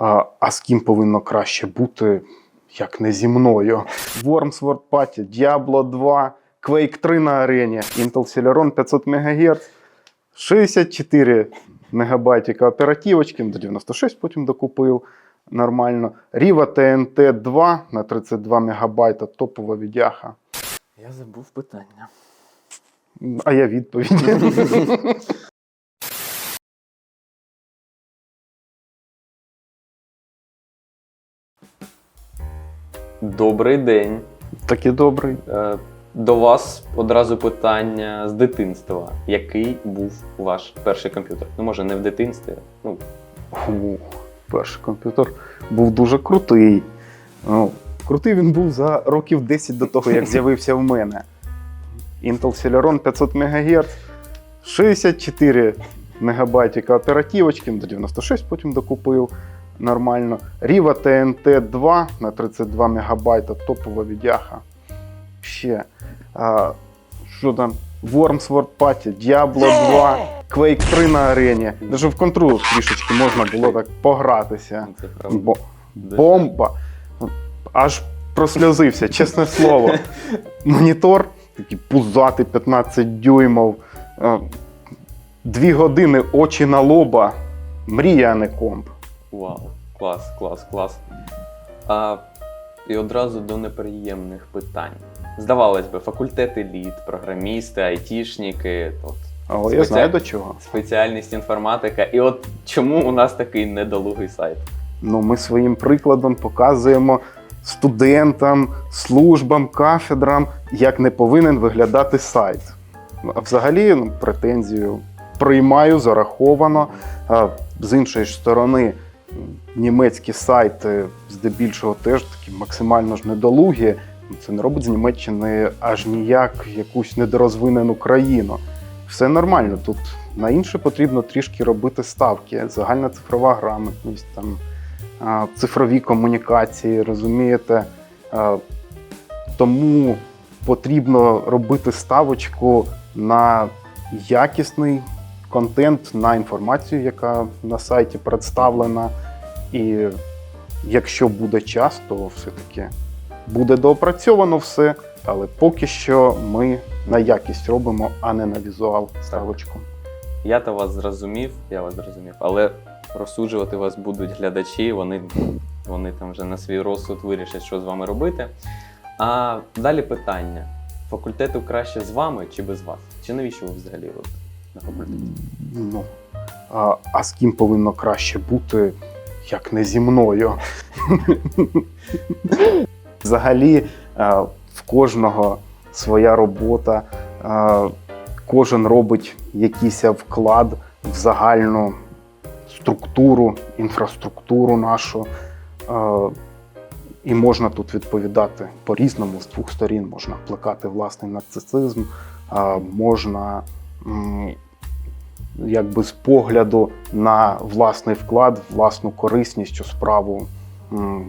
А, а з ким повинно краще бути, як не зі мною? Worms World Party, Diablo 2, Quake 3 на арені, Intel Celeron 500 МГц, 64 мегабайтика оперативочки, до 96 потім докупив нормально. Riva TNT 2 на 32 мегабайта, топова відяха. Я забув питання. А я відповідь. Добрий день. Такий добрий. Е, До вас одразу питання з дитинства. Який був ваш перший комп'ютер? Ну, може, не в дитинстві. Ну, Фу, перший комп'ютер був дуже крутий. Ну, крутий він був за років 10 до того, як з'явився в мене. Intel Celeron 500 МГц, 64 мегабайтика оперативочки, до 96 потім докупив нормально. Riva TNT 2 на 32 мегабайта, топова відяха. Ще. А, що там? Worms World Party, Diablo 2, Quake 3 на арені. Даже в контру трішечки можна було так погратися. Бо, бомба. Аж просльозився, чесне слово. Монітор такий пузатий, 15 дюймов. Е, Дві години очі на лоба. Мрія, а не комп. Вау, клас, клас, клас. А, і одразу до неприємних питань. Здавалось би, факультет еліт, програмісти, айтішники, от, Але я знаю до чого. спеціальність інформатика. І от чому у нас такий недолугий сайт? Ну, ми своїм прикладом показуємо студентам, службам, кафедрам, як не повинен виглядати сайт. А взагалі, ну, претензію приймаю, зараховано. З іншої сторони, німецькі сайти здебільшого теж такі максимально ж недолугі. Це не робить з Німеччини аж ніяк якусь недорозвинену країну. Все нормально. Тут на інше потрібно трішки робити ставки. Загальна цифрова грамотність, там, цифрові комунікації, розумієте? Тому потрібно робити ставочку на якісний контент, на інформацію, яка на сайті представлена. І якщо буде час, то все-таки буде доопрацьовано все. Але поки що ми на якість робимо, а не на візуал ставочку. Я то вас зрозумів, я вас зрозумів, але розсуджувати вас будуть глядачі, вони, вони там вже на свій розсуд вирішать, що з вами робити. А далі питання: факультету краще з вами чи без вас? Чи навіщо ви взагалі факультеті? Ну, а, а з ким повинно краще бути, як не зі мною? Взагалі, в кожного своя робота, кожен робить якийсь вклад в загальну структуру, інфраструктуру нашу. І можна тут відповідати по-різному з двох сторін. Можна плекати власний нарцисизм, можна якби з погляду на власний вклад, власну корисність у справу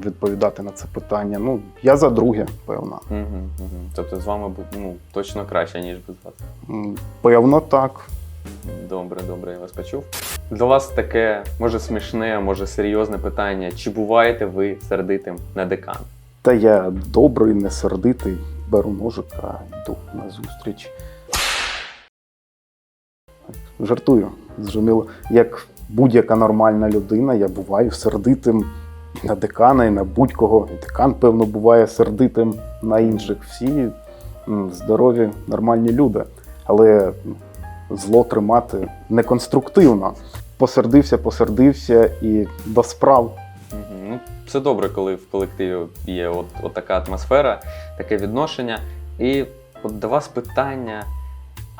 відповідати на це питання. Ну, я за друге, певно. Угу, угу. Тобто з вами ну, точно краще, ніж без вас. Певно, так. Добре, добре, я вас почув. До вас таке, може, смішне, може серйозне питання. Чи буваєте ви сердитим на декан? Та я добрий, не сердитий, беру ножика, йду на зустріч. Жартую, зрозуміло. Як будь-яка нормальна людина, я буваю сердитим на декана, і на будь-кого. І декан, певно, буває сердитим на інших. Всі здорові, нормальні люди. Але зло тримати неконструктивно. Посердився, посердився і до справ. Ну, це добре, коли в колективі є от, от така атмосфера, таке відношення. І от до вас питання: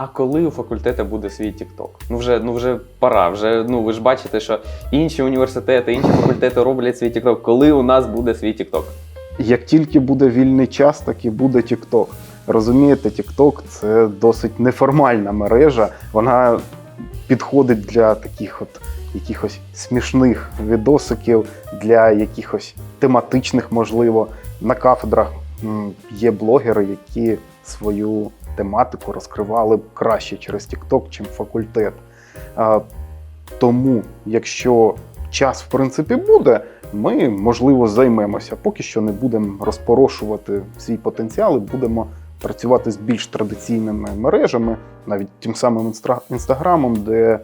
а коли у факультету буде свій TikTok? Ну вже, ну вже пора. Вже, ну ви ж бачите, що інші університети, інші факультети роблять свій TikTok. Коли у нас буде свій TikTok? Як тільки буде вільний час, так і буде TikTok. Розумієте, TikTok – це досить неформальна мережа. Вона підходить для таких от якихось смішних відосиків, для якихось тематичних, можливо. На кафедрах є блогери, які свою тематику розкривали б краще через TikTok, чим факультет. Тому, якщо час, в принципі, буде, ми, можливо, займемося. Поки що не будемо розпорошувати свій потенціал і будемо працювати з більш традиційними мережами, навіть тим самим інстаграмом, де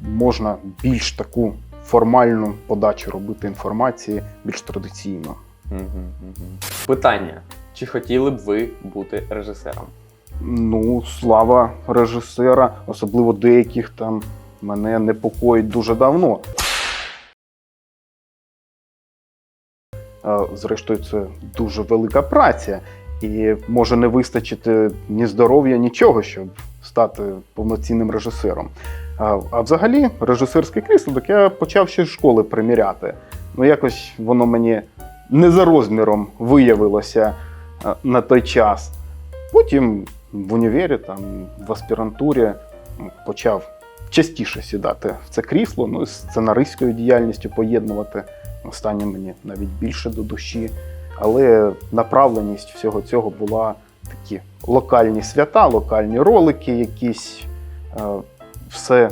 можна більш таку формальну подачу робити інформації більш традиційно. Питання: чи хотіли б ви бути режисером? Ну, слава режисера, особливо деяких там мене непокоїть дуже давно. Зрештою, це дуже велика праця, і може не вистачити ні здоров'я, нічого, щоб стати повноцінним режисером. А, взагалі, режисерське крісло, так я почав ще з школи приміряти. Ну, якось воно мені не за розміром виявилося на той час. Потім в універі, там, в аспірантурі почав частіше сідати в це крісло, ну, з сценаристською діяльністю поєднувати. Останнє мені навіть більше до душі. Але направленість всього цього була такі локальні свята, локальні ролики, якісь все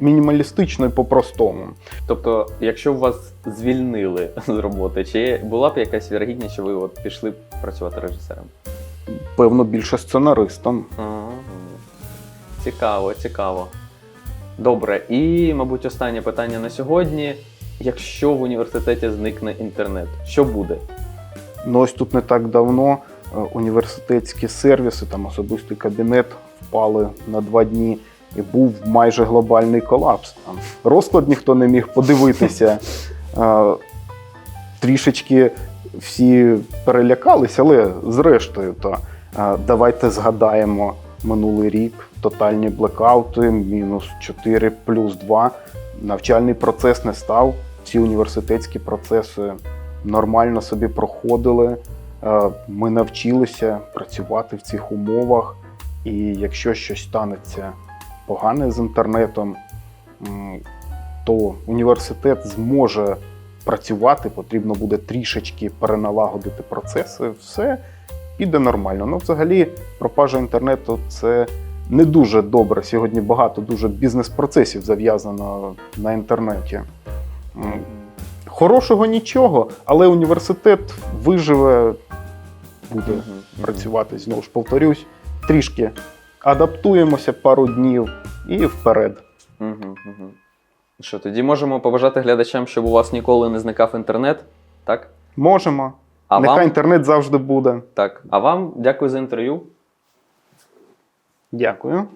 мінімалістично і по-простому. Тобто, якщо б вас звільнили з роботи, чи була б якась вірогідність, що ви от пішли б працювати режисером? Певно, більше сценаристом. Ага. Цікаво, цікаво. Добре, і, мабуть, останнє питання на сьогодні. Якщо в університеті зникне інтернет, що буде? Ну, ось тут не так давно е, університетські сервіси, там особистий кабінет впали на два дні, і був майже глобальний колапс. Там розклад ніхто не міг подивитися. Е, Трішечки всі перелякалися, але зрештою, то е, давайте згадаємо минулий рік, тотальні блекаути, мінус 4 плюс 2. Навчальний процес не став. Всі університетські процеси нормально собі проходили. Е, Ми навчилися працювати в цих умовах. І якщо щось станеться погане з інтернетом, то університет зможе працювати, потрібно буде трішечки переналагодити процеси, все піде нормально. Ну, взагалі, пропажа інтернету це не дуже добре. Сьогодні багато дуже бізнес-процесів зав'язано на інтернеті. Хорошого нічого, але університет виживе, буде працювати. Знову ж повторюсь, трішки адаптуємося пару днів і вперед. Угу, угу. Що, тоді можемо побажати глядачам, щоб у вас ніколи не зникав інтернет, так? Можемо. А Нехай вам, інтернет завжди буде. так. А вам дякую за інтерв'ю. Дякую.